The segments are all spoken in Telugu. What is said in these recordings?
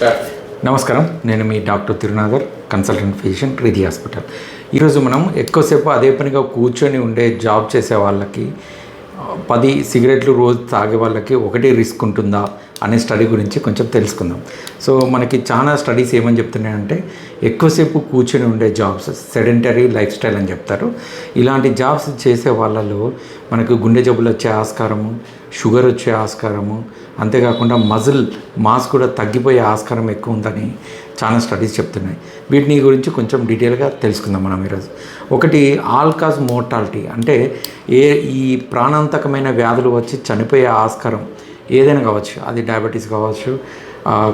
నమస్కారం. నేను మీ doctor Tirunagar consultant physician Preethi hospital. ఈరోజు మనం ఎక్కువసేపు అదే పనిగా కూర్చొని ఉండే జాబ్ చేసే వాళ్ళకి పది సిగరెట్లు రోజు తాగే వాళ్ళకి ఒకటే రిస్క్ ఉంటుందా అనే స్టడీ గురించి కొంచెం తెలుసుకుందాం. సో మనకి చాలా స్టడీస్ ఏమని చెప్తున్నాయంటే ఎక్కువసేపు కూర్చొని ఉండే జాబ్స్ సెడెంటరీ లైఫ్ స్టైల్ అని చెప్తారు. ఇలాంటి జాబ్స్ చేసే వాళ్ళలో మనకు గుండె జబ్బులు వచ్చే ఆస్కారము షుగర్ వచ్చే ఆస్కారము అంతేకాకుండా మజిల్ మాస్ కూడా తగ్గిపోయే ఆస్కారం ఎక్కువ ఉందని చాలా స్టడీస్ చెప్తున్నాయి. వీటిని గురించి కొంచెం డీటెయిల్గా తెలుసుకుందాం మనం ఈరోజు. ఒకటి ఆల్కాజ్ మోర్టాలిటీ. అంటే ఏ ఈ ప్రాణాంతకమైన వ్యాధులు వచ్చి చనిపోయే ఆస్కారం ఏదైనా కావచ్చు. అది డయాబెటీస్ కావచ్చు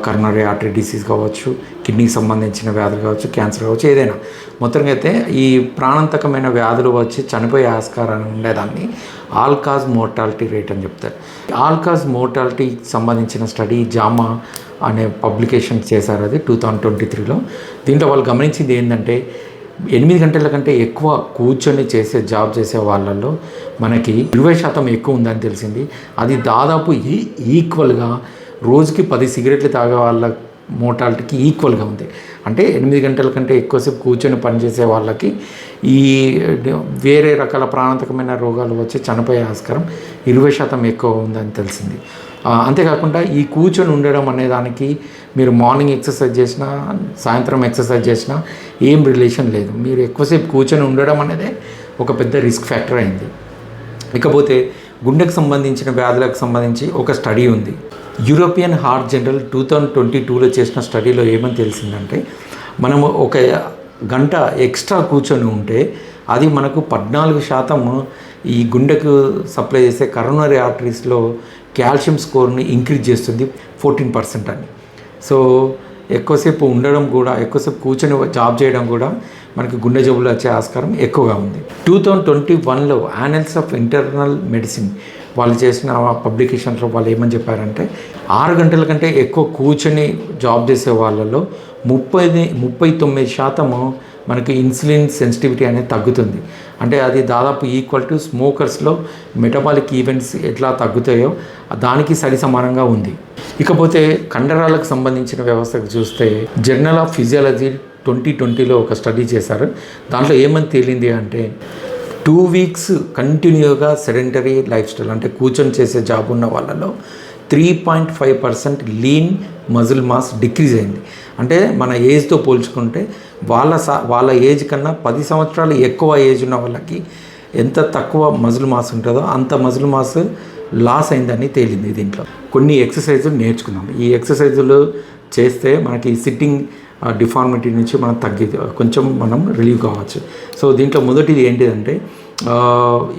కర్నరీ ఆర్టరీ డిసీజ్ కావచ్చు కిడ్నీకి సంబంధించిన వ్యాధులు కావచ్చు క్యాన్సర్ కావచ్చు ఏదైనా. మొత్తంగా అయితే ఈ ప్రాణాంతకమైన వ్యాధులు వచ్చి చనిపోయే ఆస్కారం ఉండేదాన్ని. ఆల్కాజ్ మోర్టాలిటీ రేట్ అని చెప్తారు. ఆల్కాజ్ మోర్టాలిటీకి సంబంధించిన స్టడీ జామా అనే పబ్లికేషన్ చేశారు అది టూ థౌజండ్ ట్వంటీ త్రీలో దీంట్లో వాళ్ళు గమనించింది ఏంటంటే ఎనిమిది గంటల కంటే ఎక్కువ కూర్చొని చేసే జాబ్ చేసే వాళ్ళల్లో మనకి ఇరవై శాతం ఎక్కువ ఉందని తెలిసింది. అది దాదాపు ఈ ఈక్వల్గా రోజుకి పది సిగరెట్లు తాగే వాళ్ళ మోటాలిటీకి ఈక్వల్గా ఉంది. అంటే ఎనిమిది గంటల కంటే ఎక్కువసేపు కూర్చొని పనిచేసే వాళ్ళకి ఈ వేరే రకాల ప్రాణాంతకమైన రోగాలు వచ్చి చనిపోయే ఆస్కారం ఇరవై శాతం ఎక్కువ ఉందని తెలిసింది. అంతేకాకుండా ఈ కూర్చొని ఉండడం అనే దానికి మీరు మార్నింగ్ ఎక్సర్సైజ్ చేసినా సాయంత్రం ఎక్సర్సైజ్ చేసినా ఏం రిలేషన్ లేదు. మీరు ఎక్కువసేపు కూర్చొని ఉండడం అనేది ఒక పెద్ద రిస్క్ ఫ్యాక్టర్ అయింది. ఇకపోతే గుండెకు సంబంధించిన వ్యాధులకు సంబంధించి ఒక స్టడీ ఉంది. European heart journal two thousand twenty టూలో చేసిన స్టడీలో ఏమని తెలిసిందంటే మనము ఒక గంట ఎక్స్ట్రా కూర్చొని ఉంటే అది మనకు పద్నాలుగు శాతం ఈ గుండెకు సప్లై చేసే కరోనరీ ఆర్టరీస్లో కాల్షియం స్కోర్ని ఇంక్రీజ్ చేస్తుంది ఫోర్టీన్ పర్సెంట్ అని. సో ఎక్కువసేపు ఉండడం కూడా ఎక్కువసేపు కూర్చొని జాబ్ చేయడం కూడా మనకి గుండె జబ్బులు వచ్చే ఆస్కారం ఎక్కువగా ఉంది. టూ థౌజండ్ ట్వంటీ వన్లో యానల్స్ ఆఫ్ ఇంటర్నల్ మెడిసిన్ వాళ్ళు చేసిన పబ్లికేషన్లో వాళ్ళు ఏమని చెప్పారంటే ఆరు గంటల కంటే ఎక్కువ కూర్చొని జాబ్ చేసే వాళ్ళలో ముప్పై ముప్పై తొమ్మిది శాతము మనకి ఇన్సులిన్ సెన్సిటివిటీ అనేది తగ్గుతుంది. అంటే అది దాదాపు ఈక్వల్ టు స్మోకర్స్లో మెటబాలిక్ ఈవెంట్స్ ఎట్లా తగ్గుతాయో దానికి సరి సమానంగా ఉంది. ఇకపోతే కండరాలకు సంబంధించిన వ్యవస్థకు చూస్తే జర్నల్ ఆఫ్ ఫిజియాలజీ ట్వంటీ ట్వంటీలో ఒక స్టడీ చేశారు. దాంట్లో ఏమని తేలింది అంటే టూ వీక్స్ కంటిన్యూగా సెడెంటరీ లైఫ్ స్టైల్ అంటే కూర్చొని చేసే జాబ్ ఉన్న వాళ్ళలో three point five percent lean muscle mass decrease అయింది. అంటే మన ఏజ్తో పోల్చుకుంటే వాళ్ళ సా వాళ్ళ ఏజ్ కన్నా పది సంవత్సరాలు ఎక్కువ ఏజ్ ఉన్న వాళ్ళకి ఎంత తక్కువ మజిల్ మాస్ ఉంటుందో అంత మజిల్ మాస్ లాస్ అయిందని తేలింది దీంట్లో. కొన్ని ఎక్సర్సైజులు నేర్చుకుందాం ఈ ఎక్సర్సైజులు చేస్తే మనకి సిట్టింగ్ డిఫార్మిటీ నుంచి మనం తగ్గి కొంచెం మనం రిలీవ్ కావచ్చు. సో దీంట్లో మొదటిది ఏంటిదంటే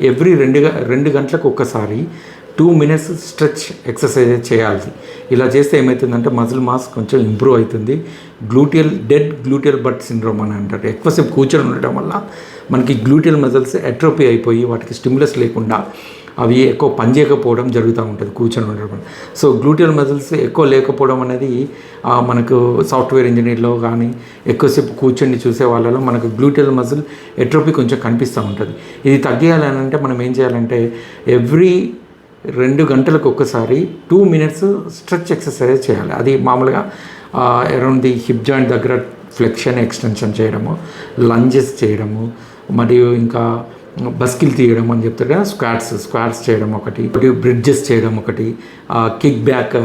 ఎవ్రీ రెండు గ- రెండు గంటలకు ఒక్కసారి టూ మినిట్స్ స్ట్రెచ్ ఎక్సర్సైజ్ చేయాలి. ఇలా చేస్తే ఏమవుతుందంటే మజిల్ మాస్ కొంచెం ఇంప్రూవ్ అవుతుంది. Gluteal dead gluteal butt syndrome అని అంటారు. ఎక్కువసేపు కూర్చొని ఉండటం వల్ల మనకి గ్లూటియల్ మజిల్స్ అట్రోపీ అయిపోయి వాటికి స్టిమ్యులస్ లేకుండా అవి ఎక్కువ పనిచేయకపోవడం జరుగుతూ ఉంటుంది కూర్చొని ఉండడం. సో గ్లూటియల్ మజిల్స్ ఎక్కువ లేకపోవడం అనేది మనకు సాఫ్ట్వేర్ ఇంజనీర్లో కానీ ఎక్కువసేపు కూర్చొని చూసే వాళ్ళలో మనకు గ్లూటియల్ మజిల్ ఎట్రోపీ కొంచెం కనిపిస్తూ ఉంటుంది. ఇది తగ్గియాలని అంటే మనం ఏం చేయాలంటే ఎవ్రీ రెండు గంటలకు ఒక్కసారి టూ మినిట్స్ స్ట్రెచ్ ఎక్సర్సైజ్ చేయాలి. అది మామూలుగా అరౌండ్ ది హిప్ జాయింట్ దగ్గర ఫ్లెక్షన్ ఎక్స్టెన్షన్ చేయడము లంజెస్ చేయడము మరియు ఇంకా బస్కిల్ తీయడం అని చెప్తారు కదా స్క్వాట్స్ స్క్వాట్స్ చేయడం ఒకటి బ్రిడ్జెస్ చేయడం ఒకటి కిక్ బ్యాక్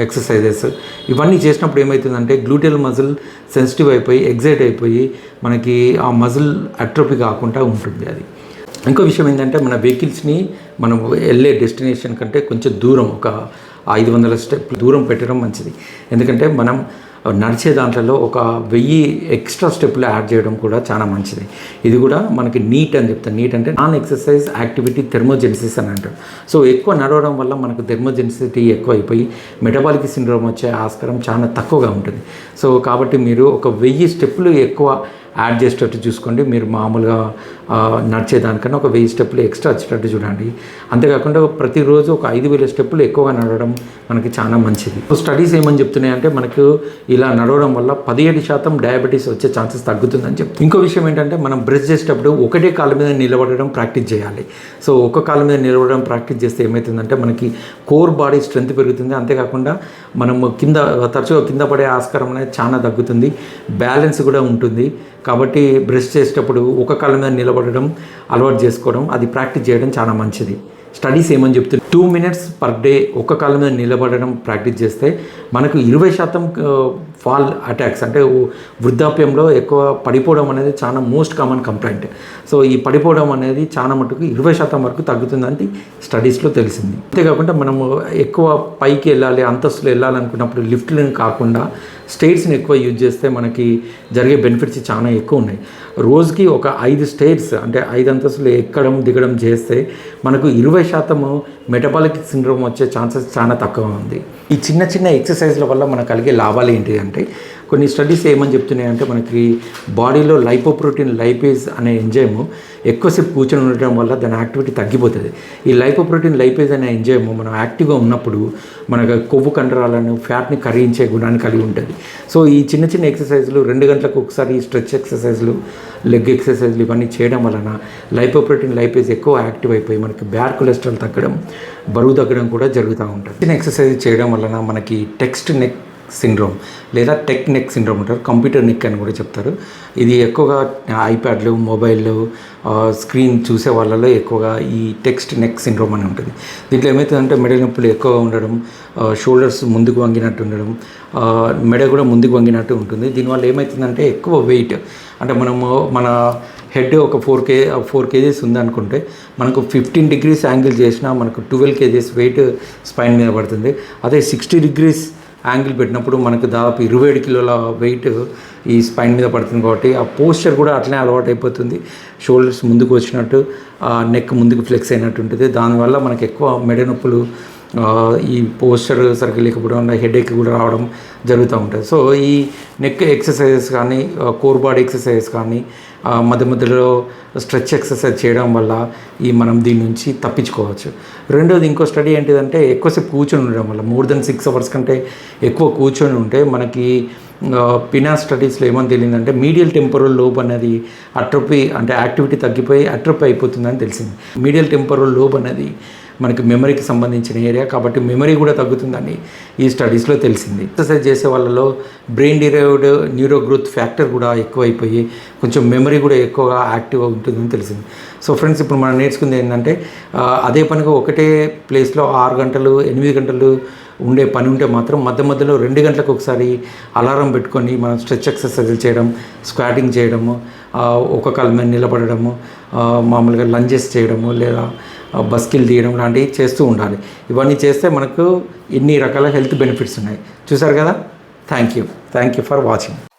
ఎక్సర్సైజెస్ ఇవన్నీ చేసినప్పుడు ఏమవుతుందంటే గ్లూటెల్ మజిల్ సెన్సిటివ్ అయిపోయి ఎగ్జైట్ అయిపోయి మనకి ఆ మజిల్ అట్రోపీ కాకుండా ఉంటుంది అది. ఇంకో విషయం ఏంటంటే మన వెహికల్స్ని మనం వెళ్ళే డెస్టినేషన్ కంటే కొంచెం దూరం ఒక ఐదు వందల స్టెప్ దూరం పెట్టడం మంచిది. ఎందుకంటే మనం నడిచే దాంట్లో ఒక వెయ్యి ఎక్స్ట్రా స్టెప్లు యాడ్ చేయడం కూడా చాలా మంచిది. ఇది కూడా మనకి నీట్ అని చెప్తాను నీట్ అంటే నాన్ ఎక్సర్సైజ్ యాక్టివిటీ థెర్మోజెన్సిస్ అని అంటారు. సో ఎక్కువ నడవడం వల్ల మనకు థెర్మోజెన్సిటీ ఎక్కువ అయిపోయి మెటబాలిక్ సిండ్రోమ్ వచ్చే ఆస్కారం చాలా తక్కువగా ఉంటుంది. సో కాబట్టి మీరు ఒక వెయ్యి స్టెప్పులు ఎక్కువ యాడ్ చేసేటట్టు చూసుకోండి. మీరు మామూలుగా నడిచేదానికన్నా ఒక వెయ్యి స్టెప్పులు ఎక్స్ట్రా వచ్చేటట్టు చూడండి. అంతేకాకుండా ప్రతిరోజు ఒక ఐదు వేల స్టెప్పులు ఎక్కువగా నడవడం మనకి చాలా మంచిది. స్టడీస్ ఏమని చెప్తున్నాయి అంటే మనకు ఇలా నడవడం వల్ల పదిహేడు శాతం డయాబెటీస్ వచ్చే ఛాన్సెస్ తగ్గుతుందని చెప్తుంది ఇంకో విషయం ఏంటంటే మనం బ్రష్ చేసేటప్పుడు ఒకటే కాళ్ళ మీద నిలబడడం ప్రాక్టీస్ చేయాలి. సో ఒక కాళ్ళ మీద నిలబడడం ప్రాక్టీస్ చేస్తే ఏమవుతుందంటే మనకి కోర్ బాడీ స్ట్రెంత్ పెరుగుతుంది. అంతేకాకుండా మనము కింద తరచుగా కింద పడే ఆస్కారం అనేది చాలా తగ్గుతుంది. బ్యాలెన్స్ కూడా ఉంటుంది. కాబట్టి బ్రష్ చేసేటప్పుడు ఒక కాలం మీద నిలబడడం అలవాటు చేసుకోవడం అది ప్రాక్టీస్ చేయడం చాలా మంచిది. స్టడీస్ ఏమని చెప్తున్నారు? టూ మినిట్స్ పర్ డే ఒక కాళ్ళ మీద నిలబడడం ప్రాక్టీస్ చేస్తే మనకు ఇరవై శాతం ఫాల్ అటాక్స్ అంటే వృద్ధాప్యంలో ఎక్కువ పడిపోవడం అనేది చాలా మోస్ట్ కామన్ కంప్లైంట్. సో ఈ పడిపోవడం అనేది చాలా మటుకు ఇరవై శాతం వరకు తగ్గుతుందని స్టడీస్లో తెలిసింది. అంతేకాకుండా మనము ఎక్కువ పైకి వెళ్ళాలి అంతస్తులు వెళ్ళాలనుకున్నప్పుడు లిఫ్ట్లను కాకుండా స్టేట్స్ని ఎక్కువ యూజ్ చేస్తే మనకి జరిగే బెనిఫిట్స్ చాలా ఎక్కువ ఉన్నాయి. రోజుకి ఒక ఐదు స్టేట్స్ అంటే ఐదు అంతస్తులు ఎక్కడం దిగడం చేస్తే మనకు ఇరవై శాతము మెటబాలిక్ సిండ్రోమ్ వచ్చే ఛాన్సెస్ చాలా తక్కువ ఉంది. ఈ చిన్న చిన్న ఎక్సర్సైజ్ల వల్ల మనకు కలిగే లాభాలు ఏంటి అంటే కొన్ని స్టడీస్ ఏమని చెప్తున్నాయంటే మనకి బాడీలో లైపోప్రోటీన్ లైపేజ్ అనే ఎంజైమ్ ఎక్కువసేపు కూర్చొని ఉండటం వల్ల దాని యాక్టివిటీ తగ్గిపోతుంది. ఈ లైపోప్రోటీన్ లైపేజ్ అనే ఎంజైమ్ మనం యాక్టివ్గా ఉన్నప్పుడు మనకు కొవ్వు కండరాలను ఫ్యాట్ని కరిగించే గుణాన్ని కలిగి ఉంటుంది. సో ఈ చిన్న చిన్న ఎక్సర్సైజ్లు రెండు గంటలకు ఒకసారి స్ట్రెచ్ ఎక్సర్సైజ్లు లెగ్ ఎక్సర్సైజ్లు ఇవన్నీ చేయడం వలన లైపోప్రోటీన్ లైపేజ్ ఎక్కువ యాక్టివ్ అయిపోయి మనకి బ్యాడ్ కొలెస్ట్రాల్ తగ్గడం బరువు తగ్గడం కూడా జరుగుతూ ఉంటుంది. చిన్న ఎక్సర్సైజ్ చేయడం వలన మనకి టెక్స్ట్ నెక్ సిండ్రోమ్ లేదా టెక్ నెక్ సిండ్రోమ్ అంటారు కంప్యూటర్ నెక్ అని కూడా చెప్తారు. ఇది ఎక్కువగా ఐప్యాడ్లు మొబైల్లు స్క్రీన్ చూసే వాళ్ళలో ఎక్కువగా ఈ టెక్స్ట్ నెక్ సిండ్రోమ్ అని ఉంటుంది. దీంట్లో ఏమవుతుందంటే మెడ నొప్పులు ఎక్కువగా ఉండడం షోల్డర్స్ ముందుకు వంగినట్టు ఉండడం మెడ కూడా ముందుకు వంగినట్టు ఉంటుంది. దీనివల్ల ఏమవుతుందంటే ఎక్కువ వెయిట్ అంటే మనము మన హెడ్ ఒక ఫోర్ కే ఫోర్ కేజీస్ ఉందనుకుంటే మనకు ఫిఫ్టీన్ డిగ్రీస్ యాంగిల్ చేసినా మనకు ట్వెల్వ్ కేజీస్ వెయిట్ స్పైన్ మీద పడుతుంది. అదే సిక్స్టీ డిగ్రీస్ యాంగిల్ పెట్టినప్పుడు మనకు దాదాపు ఇరవై ఏడు కిలోల వెయిట్ ఈ స్పైన్ మీద పడుతుంది కాబట్టి ఆ పోస్చర్ కూడా అట్లనే అలవాటు అయిపోతుంది షోల్డర్స్ ముందుకు వచ్చినట్టు నెక్ ముందుకు ఫ్లెక్స్ అయినట్టు ఉంటుంది. దానివల్ల మనకు ఎక్కువ మెడ నొప్పులు ఈ పోస్చర్ సరిగ్గా లేకపోవడం వల్ల హెడేక్ కూడా రావడం జరుగుతూ ఉంటుంది. సో ఈ నెక్ ఎక్సర్సైజెస్ కానీ కోర్ బాడీ ఎక్సర్సైజెస్ కానీ మధ్య మధ్యలో స్ట్రెచ్ ఎక్సర్సైజ్ చేయడం వల్ల ఈ మనం దీని నుంచి తప్పించుకోవచ్చు. రెండోది ఇంకో స్టడీ ఏంటిదంటే ఎక్కువసేపు కూర్చొని ఉండడం వల్ల మోర్ దెన్ సిక్స్ అవర్స్ కంటే ఎక్కువ కూర్చొని ఉంటే మనకి పినా స్టడీస్లో ఏమని తెలియదంటే మీడియల్ టెంపరల్ లోబ్ అనేది అట్రోపీ అంటే యాక్టివిటీ తగ్గిపోయి అట్రోపీ అయిపోతుందని తెలిసింది. మీడియల్ టెంపరల్ లోబ్ అనేది మనకి మెమరీకి సంబంధించిన ఏరియా కాబట్టి మెమరీ కూడా తగ్గుతుందని ఈ స్టడీస్లో తెలిసింది. ఎక్సర్సైజ్ చేసే వాళ్ళలో brain derived neuro growth factor కూడా ఎక్కువైపోయి కొంచెం మెమరీ కూడా ఎక్కువగా యాక్టివ్గా ఉంటుందని తెలిసింది. సో ఫ్రెండ్స్ ఇప్పుడు మనం నేర్చుకుంది ఏంటంటే అదే పనిగా ఒకటే ప్లేస్లో ఆరు గంటలు ఎనిమిది గంటలు ఉండే పని ఉంటే మాత్రం మధ్య మధ్యలో రెండు గంటలకు ఒకసారి అలారం పెట్టుకొని మనం స్ట్రెచ్ ఎక్సర్సైజులు చేయడం స్క్వాటింగ్ చేయడము ఒక కాళ్ళ మీద నిలబడము మామూలుగా లంజెస్ చేయడము లేదా బస్కిల్ తీయడం లాంటివి చేస్తూ ఉండాలి. ఇవన్నీ చేస్తే మనకు ఇన్ని రకాల హెల్త్ బెనిఫిట్స్ ఉన్నాయి. చూసారు కదా? Thank you thank you for watching.